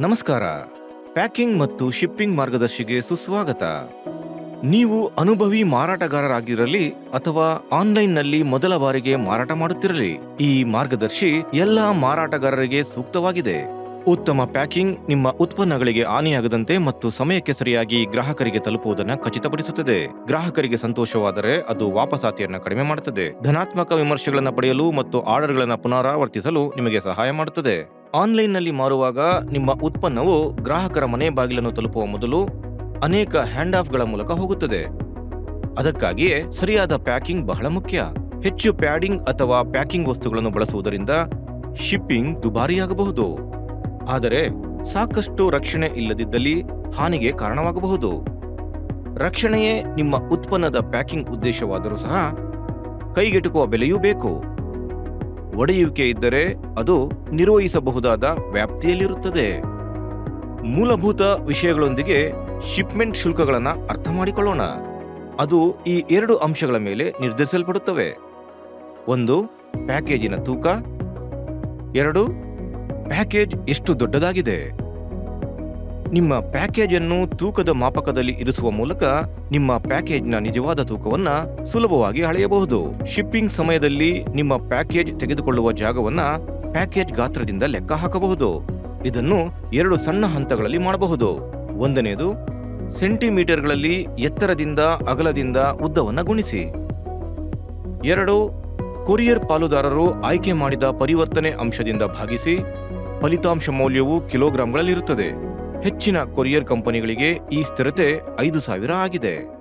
ನಮಸ್ಕಾರ. ಪ್ಯಾಕಿಂಗ್ ಮತ್ತು ಶಿಪ್ಪಿಂಗ್ ಮಾರ್ಗದರ್ಶಿಗೆ ಸುಸ್ವಾಗತ. ನೀವು ಅನುಭವಿ ಮಾರಾಟಗಾರರಾಗಿರಲಿ ಅಥವಾ ಆನ್ಲೈನ್ನಲ್ಲಿ ಮೊದಲ ಬಾರಿಗೆ ಮಾರಾಟ ಮಾಡುತ್ತಿರಲಿ, ಈ ಮಾರ್ಗದರ್ಶಿ ಎಲ್ಲ ಮಾರಾಟಗಾರರಿಗೆ ಸೂಕ್ತವಾಗಿದೆ. ಉತ್ತಮ ಪ್ಯಾಕಿಂಗ್ ನಿಮ್ಮ ಉತ್ಪನ್ನಗಳಿಗೆ ಹಾನಿಯಾಗದಂತೆ ಮತ್ತು ಸಮಯಕ್ಕೆ ಸರಿಯಾಗಿ ಗ್ರಾಹಕರಿಗೆ ತಲುಪುವುದನ್ನು ಖಚಿತಪಡಿಸುತ್ತದೆ. ಗ್ರಾಹಕರಿಗೆ ಸಂತೋಷವಾದರೆ ಅದು ವಾಪಸಾತಿಯನ್ನು ಕಡಿಮೆ ಮಾಡುತ್ತದೆ. ಧನಾತ್ಮಕ ವಿಮರ್ಶೆಗಳನ್ನು ಪಡೆಯಲು ಮತ್ತು ಆರ್ಡರ್ಗಳನ್ನು ಪುನರಾವರ್ತಿಸಲು ನಿಮಗೆ ಸಹಾಯ ಮಾಡುತ್ತದೆ. ಆನ್ಲೈನ್ನಲ್ಲಿ ಮಾರುವಾಗ ನಿಮ್ಮ ಉತ್ಪನ್ನವು ಗ್ರಾಹಕರ ಮನೆ ಬಾಗಿಲನ್ನು ತಲುಪುವ ಮೊದಲು ಅನೇಕ ಹ್ಯಾಂಡ್ ಆಫ್ಗಳ ಮೂಲಕ ಹೋಗುತ್ತದೆ. ಅದಕ್ಕಾಗಿಯೇ ಸರಿಯಾದ ಪ್ಯಾಕಿಂಗ್ ಬಹಳ ಮುಖ್ಯ. ಹೆಚ್ಚು ಪ್ಯಾಡಿಂಗ್ ಅಥವಾ ಪ್ಯಾಕಿಂಗ್ ವಸ್ತುಗಳನ್ನು ಬಳಸುವುದರಿಂದ ಶಿಪ್ಪಿಂಗ್ ದುಬಾರಿಯಾಗಬಹುದು. ಆದರೆ ಸಾಕಷ್ಟು ರಕ್ಷಣೆ ಇಲ್ಲದಿದ್ದಲ್ಲಿ ಹಾನಿಗೆ ಕಾರಣವಾಗಬಹುದು. ರಕ್ಷಣೆಯೇ ನಿಮ್ಮ ಉತ್ಪನ್ನದ ಪ್ಯಾಕಿಂಗ್ ಉದ್ದೇಶವಾದರೂ ಸಹ ಕೈಗೆಟುಕುವ ಬೆಲೆಯೂ ಬೇಕು. ಒಡೆಯುವಿಕೆ ಇದ್ದರೆ ಅದು ನಿರ್ವಹಿಸಬಹುದಾದ ವ್ಯಾಪ್ತಿಯಲ್ಲಿರುತ್ತದೆ. ಮೂಲಭೂತ ವಿಷಯಗಳೊಂದಿಗೆ ಶಿಪ್ಮೆಂಟ್ ಶುಲ್ಕಗಳನ್ನು ಅರ್ಥ ಮಾಡಿಕೊಳ್ಳೋಣ. ಅದು ಈ ಎರಡು ಅಂಶಗಳ ಮೇಲೆ ನಿರ್ಧರಿಸಲ್ಪಡುತ್ತವೆ. ಒಂದು, ಪ್ಯಾಕೇಜಿನ ತೂಕ. ಎರಡು, ಪ್ಯಾಕೇಜ್ ಎಷ್ಟು ದೊಡ್ಡದಾಗಿದೆ. ನಿಮ್ಮ ಪ್ಯಾಕೇಜ್ ಅನ್ನು ತೂಕದ ಮಾಪಕದಲ್ಲಿ ಇರಿಸುವ ಮೂಲಕ ನಿಮ್ಮ ಪ್ಯಾಕೇಜ್ನ ನಿಜವಾದ ತೂಕವನ್ನ ಸುಲಭವಾಗಿ ಅಳೆಯಬಹುದು. ಶಿಪ್ಪಿಂಗ್ ಸಮಯದಲ್ಲಿ ನಿಮ್ಮ ಪ್ಯಾಕೇಜ್ ತೆಗೆದುಕೊಳ್ಳುವ ಜಾಗವನ್ನ ಪ್ಯಾಕೇಜ್ ಗಾತ್ರದಿಂದ ಲೆಕ್ಕ ಹಾಕಬಹುದು. ಇದನ್ನು ಎರಡು ಸಣ್ಣ ಹಂತಗಳಲ್ಲಿ ಮಾಡಬಹುದು. ಒಂದನೆಯದು, ಸೆಂಟಿಮೀಟರ್ಗಳಲ್ಲಿ ಎತ್ತರದಿಂದ ಅಗಲದಿಂದ ಉದ್ದವನ್ನು ಗುಣಿಸಿ. ಎರಡು, ಕೊರಿಯರ್ ಪಾಲುದಾರರು ಆಯ್ಕೆ ಮಾಡಿದ ಪರಿವರ್ತನೆ ಅಂಶದಿಂದ ಭಾಗಿಸಿ, ಫಲಿತಾಂಶ ಮೌಲ್ಯವು ಕಿಲೋಗ್ರಾಂಗಳಲ್ಲಿರುತ್ತದೆ. ಹೆಚ್ಚಿನ ಕೊರಿಯರ್ ಕಂಪನಿಗಳಿಗೆ ಈ ಸ್ಥಿರತೆ ಐದು ಸಾವಿರ ಆಗಿದೆ.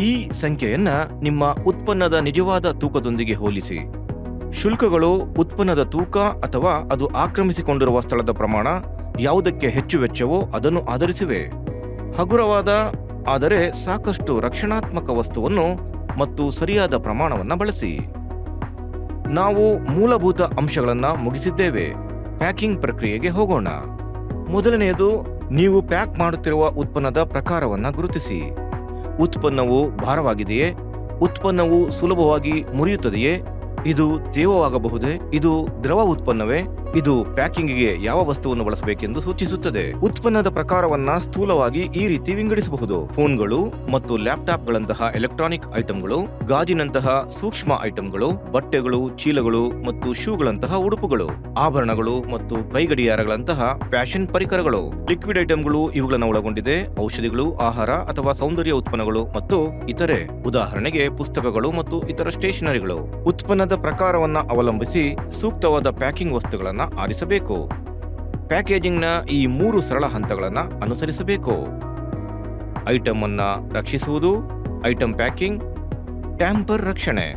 ಈ ಸಂಖ್ಯೆಯನ್ನ ನಿಮ್ಮ ಉತ್ಪನ್ನದ ನಿಜವಾದ ತೂಕದೊಂದಿಗೆ ಹೋಲಿಸಿ. ಶುಲ್ಕಗಳು ಉತ್ಪನ್ನದ ತೂಕ ಅಥವಾ ಅದು ಆಕ್ರಮಿಸಿಕೊಂಡಿರುವ ಸ್ಥಳದ ಪ್ರಮಾಣ ಯಾವುದಕ್ಕೆ ಹೆಚ್ಚು ವೆಚ್ಚವೋ ಅದನ್ನು ಆಧರಿಸಿವೆ. ಹಗುರವಾದ, ಆದರೆ ಸಾಕಷ್ಟು ರಕ್ಷಣಾತ್ಮಕ ವಸ್ತುವನ್ನು ಮತ್ತು ಸರಿಯಾದ ಪ್ರಮಾಣವನ್ನು ಬಳಸಿ. ನಾವು ಮೂಲಭೂತ ಅಂಶಗಳನ್ನು ಮುಗಿಸಿದ್ದೇವೆ. ಪ್ಯಾಕಿಂಗ್ ಪ್ರಕ್ರಿಯೆಗೆ ಹೋಗೋಣ. ಮೊದಲನೆಯದು, ನೀವು ಪ್ಯಾಕ್ ಮಾಡುತ್ತಿರುವ ಉತ್ಪನ್ನದ ಪ್ರಕಾರವನ್ನು ಗುರುತಿಸಿ. ಉತ್ಪನ್ನವು ಭಾರವಾಗಿದೆಯೇ? ಉತ್ಪನ್ನವು ಸುಲಭವಾಗಿ ಮುರಿಯುತ್ತದೆಯೇ? ಇದು ತೇವವಾಗಬಹುದೇ? ಇದು ದ್ರವ ಉತ್ಪನ್ನವೇ? ಇದು ಪ್ಯಾಕಿಂಗ್ಗೆ ಯಾವ ವಸ್ತುವನ್ನು ಬಳಸಬೇಕೆಂದು ಸೂಚಿಸುತ್ತದೆ. ಉತ್ಪನ್ನದ ಪ್ರಕಾರವನ್ನ ಸ್ಥೂಲವಾಗಿ ಈ ರೀತಿ ವಿಂಗಡಿಸಬಹುದು. ಫೋನ್ಗಳು ಮತ್ತು ಲ್ಯಾಪ್ಟಾಪ್ಗಳಂತಹ ಎಲೆಕ್ಟ್ರಾನಿಕ್ ಐಟಂಗಳು, ಗಾಜಿನಂತಹ ಸೂಕ್ಷ್ಮ ಐಟಂಗಳು, ಬಟ್ಟೆಗಳು, ಚೀಲಗಳು ಮತ್ತು ಶೂಗಳಂತಹ ಉಡುಪುಗಳು, ಆಭರಣಗಳು ಮತ್ತು ಕೈಗಡಿಯಾರಗಳಂತಹ ಫ್ಯಾಷನ್ ಪರಿಕರಗಳು. ಲಿಕ್ವಿಡ್ ಐಟಂಗಳು ಇವುಗಳನ್ನು ಒಳಗೊಂಡಿದೆ. ಔಷಧಿಗಳು, ಆಹಾರ ಅಥವಾ ಸೌಂದರ್ಯ ಉತ್ಪನ್ನಗಳು ಮತ್ತು ಇತರೆ. ಉದಾಹರಣೆಗೆ ಪುಸ್ತಕಗಳು ಮತ್ತು ಇತರ ಸ್ಟೇಷನರಿಗಳು. ಉತ್ಪನ್ನದ ಪ್ರಕಾರವನ್ನ ಅವಲಂಬಿಸಿ ಸೂಕ್ತವಾದ ಪ್ಯಾಕಿಂಗ್ ವಸ್ತುಗಳನ್ನು ಆರಿಸಬೇಕು. ಪ್ಯಾಕೇಜಿಂಗ್ನ ಈ ಮೂರು ಸರಳ ಹಂತಗಳನ್ನು ಅನುಸರಿಸಬೇಕು. ಐಟಮ್ ರಕ್ಷಿಸುವುದು ಐಟಮ್ ಪ್ಯಾಕಿಂಗ್, ಟ್ಯಾಂಪರ್ ರಕ್ಷಣೆ.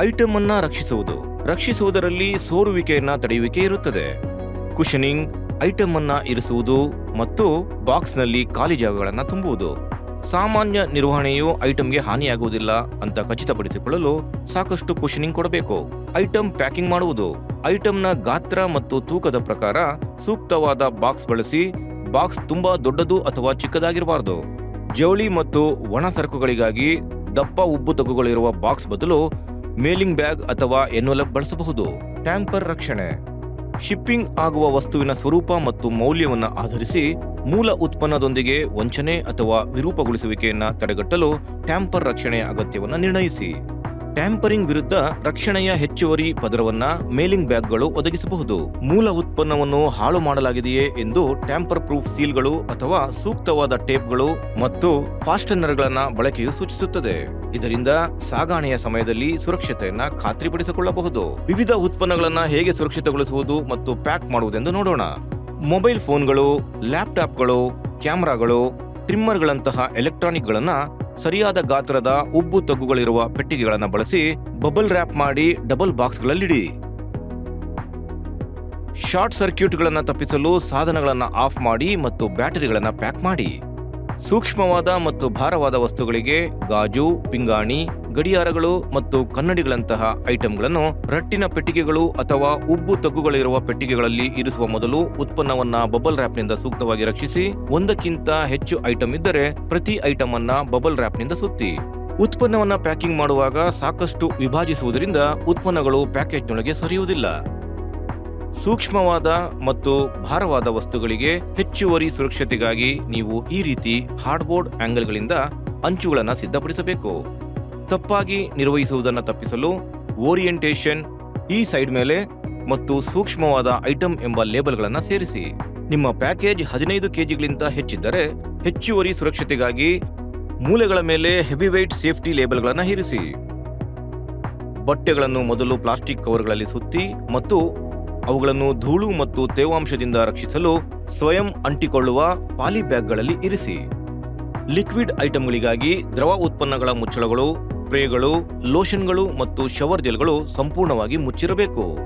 ಐಟಮ್ ರಕ್ಷಿಸುವುದು, ರಕ್ಷಿಸುವುದರಲ್ಲಿ ಸೋರುವಿಕೆಯನ್ನು ತಡೆಯುವಿಕೆ ಇರುತ್ತದೆ. ಕುಷನಿಂಗ್ ಐಟಮ್ ಇರಿಸುವುದು ಮತ್ತು ಬಾಕ್ಸ್ನಲ್ಲಿ ಖಾಲಿ ಜಾಗಗಳನ್ನು ತುಂಬುವುದು. ಸಾಮಾನ್ಯ ನಿರ್ವಹಣೆಯು ಐಟಂಗೆ ಹಾನಿಯಾಗುವುದಿಲ್ಲ ಅಂತ ಖಚಿತಪಡಿಸಿಕೊಳ್ಳಲು ಸಾಕಷ್ಟು ಕುಶನಿಂಗ್ ಕೊಡಬೇಕು. ಐಟಮ್ ಪ್ಯಾಕಿಂಗ್ ಮಾಡುವುದು. ಐಟಂನ ಗಾತ್ರ ಮತ್ತು ತೂಕದ ಪ್ರಕಾರ ಸೂಕ್ತವಾದ ಬಾಕ್ಸ್ ಬಳಸಿ, ಬಾಕ್ಸ್ ತುಂಬಾ ದೊಡ್ಡದು ಅಥವಾ ಚಿಕ್ಕದಾಗಿರಬಾರದು. ಜವಳಿ ಮತ್ತು ಒಣ ಸರಕುಗಳಿಗಾಗಿ ದಪ್ಪ ಉಬ್ಬು ತಗ್ಗುಗಳಿರುವ ಬಾಕ್ಸ್ ಬದಲು ಮೇಲಿಂಗ್ ಬ್ಯಾಗ್ ಅಥವಾ ಎನ್ವಲಪ್ ಬಳಸಬಹುದು. ಟ್ಯಾಂಪರ್ ರಕ್ಷಣೆ. ಶಿಪ್ಪಿಂಗ್ ಆಗುವ ವಸ್ತುವಿನ ಸ್ವರೂಪ ಮತ್ತು ಮೌಲ್ಯವನ್ನು ಆಧರಿಸಿ ಮೂಲ ಉತ್ಪನ್ನದೊಂದಿಗೆ ವಂಚನೆ ಅಥವಾ ವಿರೂಪಗೊಳಿಸುವಿಕೆಯನ್ನು ತಡೆಗಟ್ಟಲು ಟ್ಯಾಂಪರ್ ರಕ್ಷಣೆಯ ಅಗತ್ಯವನ್ನು ನಿರ್ಣಯಿಸಿ. ಟ್ಯಾಂಪರಿಂಗ್ ವಿರುದ್ಧ ರಕ್ಷಣೆಯ ಹೆಚ್ಚುವರಿ ಪದರವನ್ನ ಮೇಲಿಂಗ್ ಬ್ಯಾಗ್ಗಳು ಒದಗಿಸಬಹುದು. ಮೂಲ ಉತ್ಪನ್ನವನ್ನು ಹಾಳು ಮಾಡಲಾಗಿದೆಯೇ ಎಂದು ಟ್ಯಾಂಪರ್ ಪ್ರೂಫ್ ಸೀಲ್ಗಳು ಅಥವಾ ಸೂಕ್ತವಾದ ಟೇಪ್ಗಳು ಮತ್ತು ಫಾಸ್ಟನರ್ಗಳನ್ನ ಬಳಕೆಯು ಸೂಚಿಸುತ್ತದೆ. ಇದರಿಂದ ಸಾಗಾಣೆಯ ಸಮಯದಲ್ಲಿ ಸುರಕ್ಷತೆಯನ್ನ ಖಾತ್ರಿಪಡಿಸಿಕೊಳ್ಳಬಹುದು. ವಿವಿಧ ಉತ್ಪನ್ನಗಳನ್ನ ಹೇಗೆ ಸುರಕ್ಷಿತಗೊಳಿಸುವುದು ಮತ್ತು ಪ್ಯಾಕ್ ಮಾಡುವುದೆಂದು ನೋಡೋಣ. ಮೊಬೈಲ್ ಫೋನ್ಗಳು, ಲ್ಯಾಪ್ಟಾಪ್ಗಳು, ಕ್ಯಾಮ್ರಾಗಳು, ಟ್ರಿಮ್ಮರ್ಗಳಂತಹ ಎಲೆಕ್ಟ್ರಾನಿಕ್ಗಳನ್ನು ಸರಿಯಾದ ಗಾತ್ರದ ಉಬ್ಬು ತಗ್ಗುಗಳಿರುವ ಪೆಟ್ಟಿಗೆಗಳನ್ನು ಬಳಸಿ ಬಬಲ್ ರ್ಯಾಪ್ ಮಾಡಿ ಡಬಲ್ ಬಾಕ್ಸ್ಗಳಲ್ಲಿಡಿ. ಶಾರ್ಟ್ ಸರ್ಕ್ಯೂಟ್ಗಳನ್ನು ತಪ್ಪಿಸಲು ಸಾಧನಗಳನ್ನು ಆಫ್ ಮಾಡಿ ಮತ್ತು ಬ್ಯಾಟರಿಗಳನ್ನು ಪ್ಯಾಕ್ ಮಾಡಿ. ಸೂಕ್ಷ್ಮವಾದ ಮತ್ತು ಭಾರವಾದ ವಸ್ತುಗಳಿಗೆ ಗಾಜು, ಪಿಂಗಾಣಿ ಗಡಿಯಾರಗಳು ಮತ್ತು ಕನ್ನಡಿಗಳಂತಹ ಐಟಂಗಳನ್ನು ರಟ್ಟಿನ ಪೆಟ್ಟಿಗೆಗಳು ಅಥವಾ ಉಬ್ಬು ತಗ್ಗುಗಳಿರುವ ಪೆಟ್ಟಿಗೆಗಳಲ್ಲಿ ಇರಿಸುವ ಮೊದಲು ಉತ್ಪನ್ನವನ್ನ ಬಬಲ್ ರ್ಯಾಪ್ನಿಂದ ಸೂಕ್ತವಾಗಿ ರಕ್ಷಿಸಿ, ಒಂದಕ್ಕಿಂತ ಹೆಚ್ಚು ಐಟಂ ಇದ್ದರೆ ಪ್ರತಿ ಐಟಂ ಅನ್ನ ಬಬಲ್ ರ್ಯಾಪ್ನಿಂದ ಸುತ್ತಿ. ಉತ್ಪನ್ನವನ್ನ ಪ್ಯಾಕಿಂಗ್ ಮಾಡುವಾಗ ಸಾಕಷ್ಟು ವಿಭಾಜಿಸುವುದರಿಂದ ಉತ್ಪನ್ನಗಳು ಪ್ಯಾಕೇಜ್ನೊಳಗೆ ಸರಿಯುವುದಿಲ್ಲ. ಸೂಕ್ಷ್ಮವಾದ ಮತ್ತು ಭಾರವಾದ ವಸ್ತುಗಳಿಗೆ ಹೆಚ್ಚುವರಿ ಸುರಕ್ಷತೆಗಾಗಿ ನೀವು ಈ ರೀತಿ ಹಾರ್ಡ್ಬೋರ್ಡ್ ಆಂಗಲ್ಗಳಿಂದ ಅಂಚುಗಳನ್ನು ಸಿದ್ಧಪಡಿಸಬೇಕು. ತಪ್ಪಾಗಿ ನಿರ್ವಹಿಸುವುದನ್ನು ತಪ್ಪಿಸಲು ಓರಿಯೆಂಟೇಷನ್ ಈ ಸೈಡ್ ಮೇಲೆ ಮತ್ತು ಸೂಕ್ಷ್ಮವಾದ ಐಟಂ ಎಂಬ ಲೇಬಲ್ಗಳನ್ನು ಸೇರಿಸಿ. ನಿಮ್ಮ ಪ್ಯಾಕೇಜ್ ಹದಿನೈದು ಕೆಜಿಗಿಂತ ಹೆಚ್ಚಿದ್ದರೆ ಹೆಚ್ಚುವರಿ ಸುರಕ್ಷತೆಗಾಗಿ ಮೂಲೆಗಳ ಮೇಲೆ ಹೆವಿವೈಟ್ ಸೇಫ್ಟಿ ಲೇಬಲ್ಗಳನ್ನು ಇರಿಸಿ. ಬಟ್ಟೆಗಳನ್ನು ಮೊದಲು ಪ್ಲಾಸ್ಟಿಕ್ ಕವರ್ಗಳಲ್ಲಿ ಸುತ್ತಿ ಮತ್ತು ಅವುಗಳನ್ನು ಧೂಳು ಮತ್ತು ತೇವಾಂಶದಿಂದ ರಕ್ಷಿಸಲು ಸ್ವಯಂ ಅಂಟಿಕೊಳ್ಳುವ ಪಾಲಿ ಬ್ಯಾಗ್ಗಳಲ್ಲಿ ಇರಿಸಿ. ಲಿಕ್ವಿಡ್ ಐಟಂಗಳಿಗಾಗಿ ದ್ರವ ಉತ್ಪನ್ನಗಳ ಮುಚ್ಚಳಗಳು ಸ್ಪ್ರೇಗಳು, ಲೋಷನ್ಗಳು ಮತ್ತು ಶವರ್ ಜೆಲ್ಗಳು ಸಂಪೂರ್ಣವಾಗಿ ಮುಚ್ಚಿರಬೇಕು.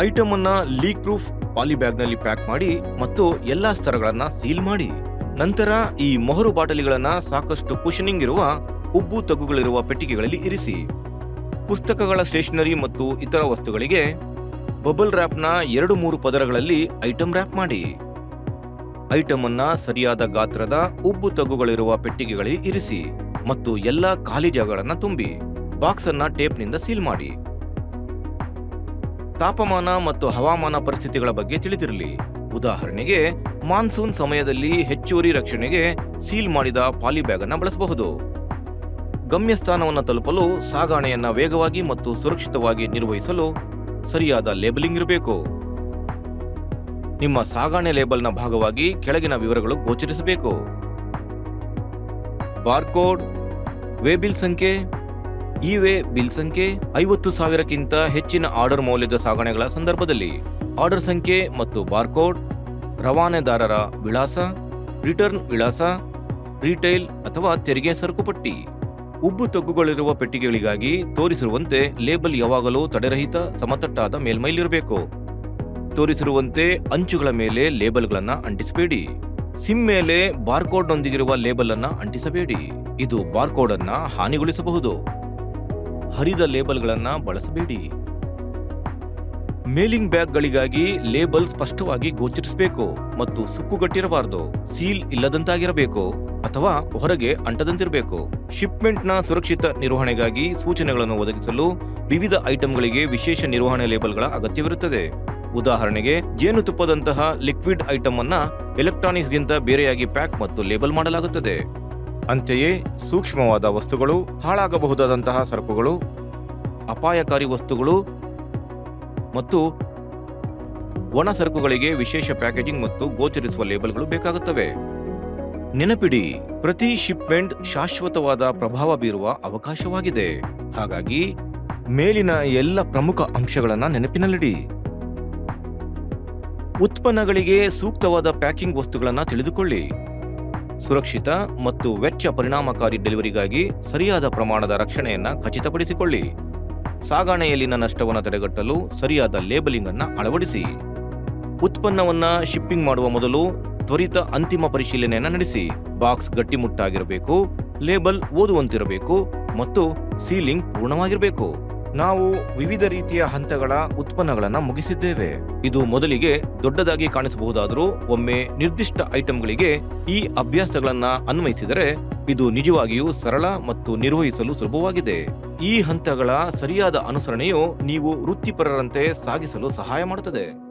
ಐಟಮ್ ಅನ್ನ ಲೀಕ್ ಪ್ರೂಫ್ ಪಾಲಿಬ್ಯಾಗ್ನಲ್ಲಿ ಪ್ಯಾಕ್ ಮಾಡಿ ಮತ್ತು ಎಲ್ಲಾ ಸ್ತರಗಳನ್ನ ಸೀಲ್ ಮಾಡಿ. ನಂತರ ಈ ಮೊಹರು ಬಾಟಲಿಗಳನ್ನ ಸಾಕಷ್ಟು ಕುಷನಿಂಗ್ ಇರುವ ಉಬ್ಬು ತಗ್ಗುಗಳಿರುವ ಪೆಟ್ಟಿಗೆಗಳಲ್ಲಿ ಇರಿಸಿ. ಪುಸ್ತಕಗಳ ಸ್ಟೇಷನರಿ ಮತ್ತು ಇತರ ವಸ್ತುಗಳಿಗೆ ಬಬಲ್ ರ್ಯಾಪ್ನ ಎರಡು ಮೂರು ಪದರಗಳಲ್ಲಿ ಐಟಂ ರ್ಯಾಪ್ ಮಾಡಿ. ಐಟಮ್ ಅನ್ನ ಸರಿಯಾದ ಗಾತ್ರದ ಉಬ್ಬು ತಗ್ಗುಗಳಿರುವ ಪೆಟ್ಟಿಗೆಗಳಲ್ಲಿ ಇರಿಸಿ. ಮತ್ತು ಎಲ್ಲ ಖಾಲಿ ಜಾಗಗಳನ್ನು ತುಂಬಿ ಬಾಕ್ಸ್ ಅನ್ನ ಟೇಪ್ನಿಂದ ಸೀಲ್ ಮಾಡಿ. ತಾಪಮಾನ ಮತ್ತು ಹವಾಮಾನ ಪರಿಸ್ಥಿತಿಗಳ ಬಗ್ಗೆ ತಿಳಿದಿರಲಿ. ಉದಾಹರಣೆಗೆ, ಮಾನ್ಸೂನ್ ಸಮಯದಲ್ಲಿ ಹೆಚ್ಚುವರಿ ರಕ್ಷಣೆಗೆ ಸೀಲ್ ಮಾಡಿದ ಪಾಲಿಬ್ಯಾಗ್ ಅನ್ನ ಬಳಸಬಹುದು. ಗಮ್ಯಸ್ಥಾನವನ್ನು ತಲುಪಲು ಸಾಗಾಣೆಯನ್ನ ವೇಗವಾಗಿ ಮತ್ತು ಸುರಕ್ಷಿತವಾಗಿ ನಿರ್ವಹಿಸಲು ಸರಿಯಾದ ಲೇಬಲಿಂಗ್ ಇರಬೇಕು. ನಿಮ್ಮ ಸಾಗಾಣೆ ಲೇಬಲ್ನ ಭಾಗವಾಗಿ ಕೆಳಗಿನ ವಿವರಗಳು ಗೋಚರಿಸಬೇಕು. ಬಾರ್ಕೋಡ್ ವೇ ಬಿಲ್ ಸಂಖ್ಯೆ, ಈ ವೇ ಬಿಲ್ ಸಂಖ್ಯೆ ಐವತ್ತು ಸಾವಿರಕ್ಕಿಂತ ಹೆಚ್ಚಿನ ಆರ್ಡರ್ ಮೌಲ್ಯದ ಸಾಗಣೆಗಳ ಸಂದರ್ಭದಲ್ಲಿ. ಆರ್ಡರ್ ಸಂಖ್ಯೆ ಮತ್ತು ಬಾರ್ಕೋಡ್, ರವಾನೆದಾರರ ವಿಳಾಸ, ರಿಟರ್ನ್ ವಿಳಾಸ, ರಿಟೈಲ್ ಅಥವಾ ತೆರಿಗೆ ಸರಕುಪಟ್ಟಿ. ಉಬ್ಬು ತಗ್ಗುಗಳಿರುವ ಪೆಟ್ಟಿಗೆಗಳಿಗಾಗಿ ತೋರಿಸಿರುವಂತೆ ಲೇಬಲ್ ಯಾವಾಗಲೂ ತಡೆರಹಿತ, ಸಮತಟ್ಟಾದ ಮೇಲ್ಮೈಲಿರಬೇಕು ತೋರಿಸಿರುವಂತೆ ಅಂಚುಗಳ ಮೇಲೆ ಲೇಬಲ್ಗಳನ್ನು ಅಂಟಿಸಬೇಡಿ. ಸಿಮ್ ಮೇಲೆ ಬಾರ್ಕೋಡ್ನೊಂದಿಗಿರುವ ಲೇಬಲ್ ಅನ್ನು ಅಂಟಿಸಬೇಡಿ. ಇದು ಬಾರ್ಕೋಡ್ ಅನ್ನ ಹಾನಿಗೊಳಿಸಬಹುದು. ಹರಿದ ಲೇಬಲ್ಗಳನ್ನು ಬಳಸಬೇಡಿ. ಮೇಲಿಂಗ್ ಬ್ಯಾಗ್ಗಳಿಗಾಗಿ ಲೇಬಲ್ ಸ್ಪಷ್ಟವಾಗಿ ಗೋಚರಿಸಬೇಕು ಮತ್ತು ಸುಕ್ಕುಗಟ್ಟಿರಬಾರದು, ಸೀಲ್ ಇಲ್ಲದಂತಾಗಿರಬೇಕು ಅಥವಾ ಹೊರಗೆ ಅಂಟದಂತಿರಬೇಕು. ಶಿಪ್ಮೆಂಟ್ನ ಸುರಕ್ಷಿತ ನಿರ್ವಹಣೆಗಾಗಿ ಸೂಚನೆಗಳನ್ನು ಒದಗಿಸಲು ವಿವಿಧ ಐಟಂಗಳಿಗೆ ವಿಶೇಷ ನಿರ್ವಹಣೆ ಲೇಬಲ್ಗಳ ಅಗತ್ಯವಿರುತ್ತದೆ. ಉದಾಹರಣೆಗೆ ಜೇನುತುಪ್ಪದಂತಹ ಲಿಕ್ವಿಡ್ ಐಟಮ್ ಅನ್ನ ಎಲೆಕ್ಟ್ರಾನಿಕ್ಸ್ಗಿಂತ ಬೇರೆಯಾಗಿ ಪ್ಯಾಕ್ ಮತ್ತು ಲೇಬಲ್ ಮಾಡಲಾಗುತ್ತದೆ. ಅಂತೆಯೇ ಸೂಕ್ಷ್ಮವಾದ ವಸ್ತುಗಳು, ಹಾಳಾಗಬಹುದಾದಂತಹ ಸರಕುಗಳು, ಅಪಾಯಕಾರಿ ವಸ್ತುಗಳು ಮತ್ತು ಒಣ ಸರಕುಗಳಿಗೆ ವಿಶೇಷ ಪ್ಯಾಕೇಜಿಂಗ್ ಮತ್ತು ಗೋಚರಿಸುವ ಲೇಬಲ್ಗಳು ಬೇಕಾಗುತ್ತವೆ. ನೆನಪಿಡಿ, ಪ್ರತಿ ಶಿಪ್ಮೆಂಟ್ ಶಾಶ್ವತವಾದ ಪ್ರಭಾವ ಬೀರುವ ಅವಕಾಶವಾಗಿದೆ. ಹಾಗಾಗಿ, ಮೇಲಿನ ಎಲ್ಲ ಪ್ರಮುಖ ಅಂಶಗಳನ್ನು ನೆನಪಿನಲ್ಲಿಡಿ. ಉತ್ಪನ್ನಗಳಿಗೆ ಸೂಕ್ತವಾದ ಪ್ಯಾಕಿಂಗ್ ವಸ್ತುಗಳನ್ನು ತಿಳಿದುಕೊಳ್ಳಿ. ಸುರಕ್ಷಿತ ಮತ್ತು ವೆಚ್ಚ ಪರಿಣಾಮಕಾರಿ ಡೆಲಿವರಿಗಾಗಿ ಸರಿಯಾದ ಪ್ರಮಾಣದ ರಕ್ಷಣೆಯನ್ನು ಖಚಿತಪಡಿಸಿಕೊಳ್ಳಿ. ಸಾಗಾಣೆಯಲ್ಲಿನ ನಷ್ಟವನ್ನು ತಡೆಗಟ್ಟಲು ಸರಿಯಾದ ಲೇಬಲಿಂಗ್ ಅನ್ನು ಅಳವಡಿಸಿ. ಉತ್ಪನ್ನವನ್ನು ಶಿಪ್ಪಿಂಗ್ ಮಾಡುವ ಮೊದಲು ತ್ವರಿತ ಅಂತಿಮ ಪರಿಶೀಲನೆಯನ್ನು ನಡೆಸಿ. ಬಾಕ್ಸ್ ಗಟ್ಟಿಮುಟ್ಟಾಗಿರಬೇಕು, ಲೇಬಲ್ ಓದುವಂತಿರಬೇಕು ಮತ್ತು ಸೀಲಿಂಗ್ ಪೂರ್ಣವಾಗಿರಬೇಕು. ನಾವು ವಿವಿಧ ರೀತಿಯ ಹಂತಗಳ ಉತ್ಪನ್ನಗಳನ್ನು ಮುಗಿಸಿದ್ದೇವೆ. ಇದು ಮೊದಲಿಗೆ ದೊಡ್ಡದಾಗಿ ಕಾಣಿಸಬಹುದಾದರೂ ಒಮ್ಮೆ ನಿರ್ದಿಷ್ಟ ಐಟಂಗಳಿಗೆ ಈ ಅಭ್ಯಾಸಗಳನ್ನು ಅನ್ವಯಿಸಿದರೆ ಇದು ನಿಜವಾಗಿಯೂ ಸರಳ ಮತ್ತು ನಿರ್ವಹಿಸಲು ಸುಲಭವಾಗಿದೆ. ಈ ಹಂತಗಳ ಸರಿಯಾದ ಅನುಸರಣೆಯು ನೀವು ವೃತ್ತಿಪರರಂತೆ ಸಾಗಿಸಲು ಸಹಾಯ ಮಾಡುತ್ತದೆ.